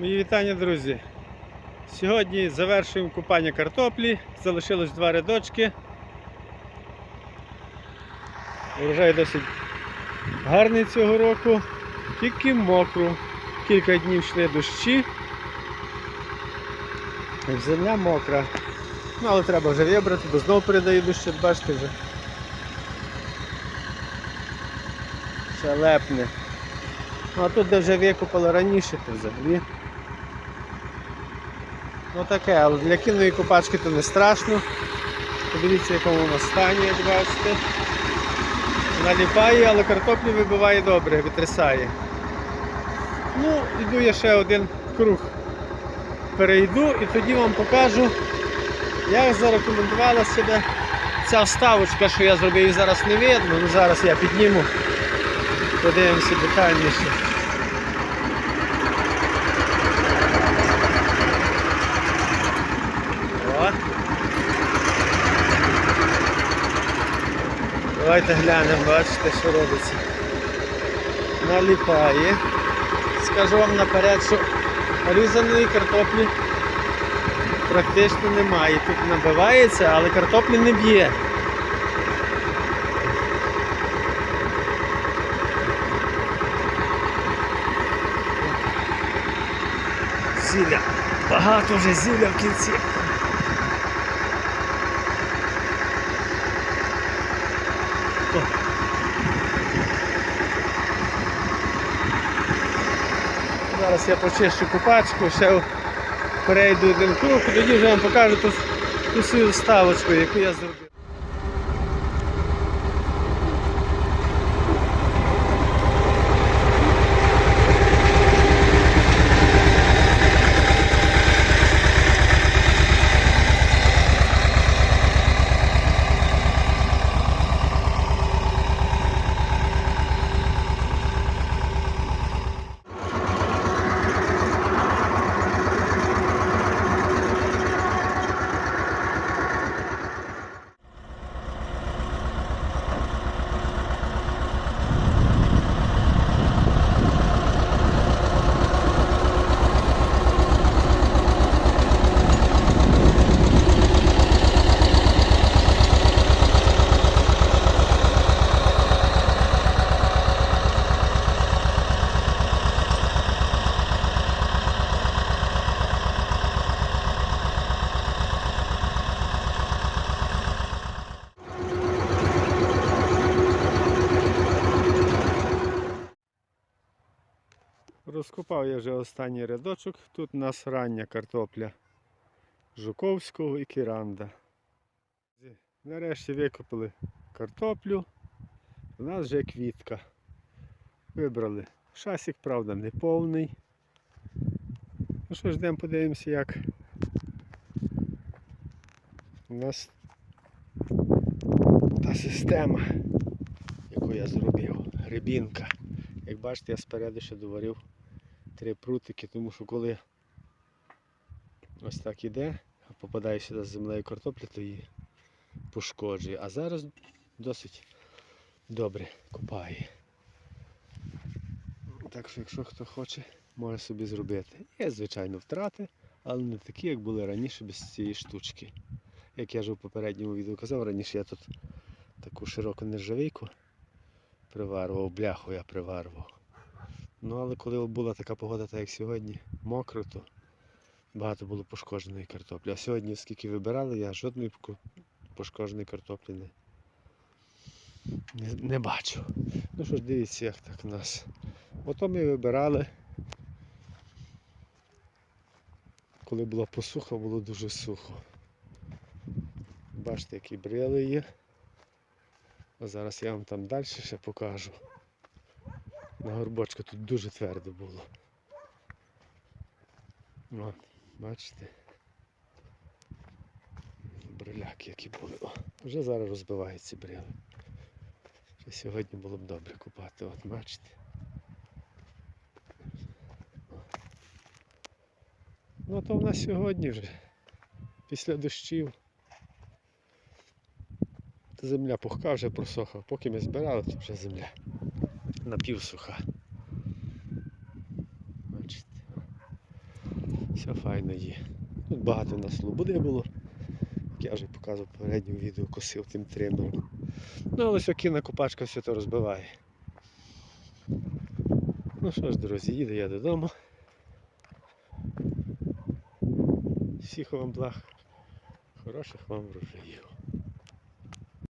Мої вітання, друзі. Сьогодні завершуємо купання картоплі. Залишилось два рядочки. Урожай досить гарний цього року, тільки мокро. Кілька днів йшли дощі. Земля мокра. Ну, але треба вже вибрати, бо знову передає дощі, бачите вже. Ще лепне. А тут де вже викопали раніше, то взагалі. Ну таке, але для кінної купачки то не страшно. Подивіться, в якому вона стані, як бачите. Наліпає, але картоплю вибиває добре, витрясає. Ну, йду я ще один круг. Перейду і тоді вам покажу, як зарекомендувала себе ця вставочка, що я зробив, її зараз не видно, ну зараз я підніму. Подивимося детальніше. Давайте глянемо, бачите, що робиться. Наліпає. Скажу вам наперед, що різаної картоплі практично немає. Тут набивається, але картоплі не б'є. Зілля. Багато вже зілля в кінці. Зараз я почищу купачку, ще перейду один круг, тоді вже вам покажу ту, ту свою вставочку, яку я зробив. Розкопав я вже останній рядочок. Тут у нас рання картопля Жуковського і Кіранда. Нарешті викопали картоплю. У нас вже квітка. Вибрали. Шасик, правда, не повний. Ну що ж, йдемо подивимося, як у нас та система, яку я зробив. Грибінка. Як бачите, я спереду ще доварив три прутики, тому що коли ось так іде, а попадає сюди з землею картопля, то її пошкоджує. А зараз досить добре копає. Так що, якщо хто хоче, може собі зробити. Є, звичайно, втрати, але не такі, як були раніше без цієї штучки. Як я вже в попередньому відео казав, раніше я тут таку широку нержавійку приварював, бляху я приварював. Ну але коли була така погода, так як сьогодні, мокро, то багато було пошкодженої картоплі. А сьогодні, скільки вибирали, я жодної пошкодженої картоплі не, не, не бачу. Ну що ж, дивіться, як так у нас. Ото ми вибирали. Коли була посуха, було дуже сухо. Бачите, які брили є. А зараз я вам там далі ще покажу. На горбочку тут дуже твердо було. О, бачите? Бриляки які були. О, вже зараз розбиваються брили. Ще сьогодні було б добре купати, от бачите. Ну то в нас сьогодні вже. Після дощів. Земля пухка вже просохла. Поки ми збирали, то вже земля напівсуха. Бачите. Все файно є. Тут багато на слободи було. Як я вже показував попередньому відео, косив тим тримером. Ну, але ось кінна копачка все то розбиває. Ну що ж, друзі, їду я додому. Всіх вам благ, хороших вам врожаїв.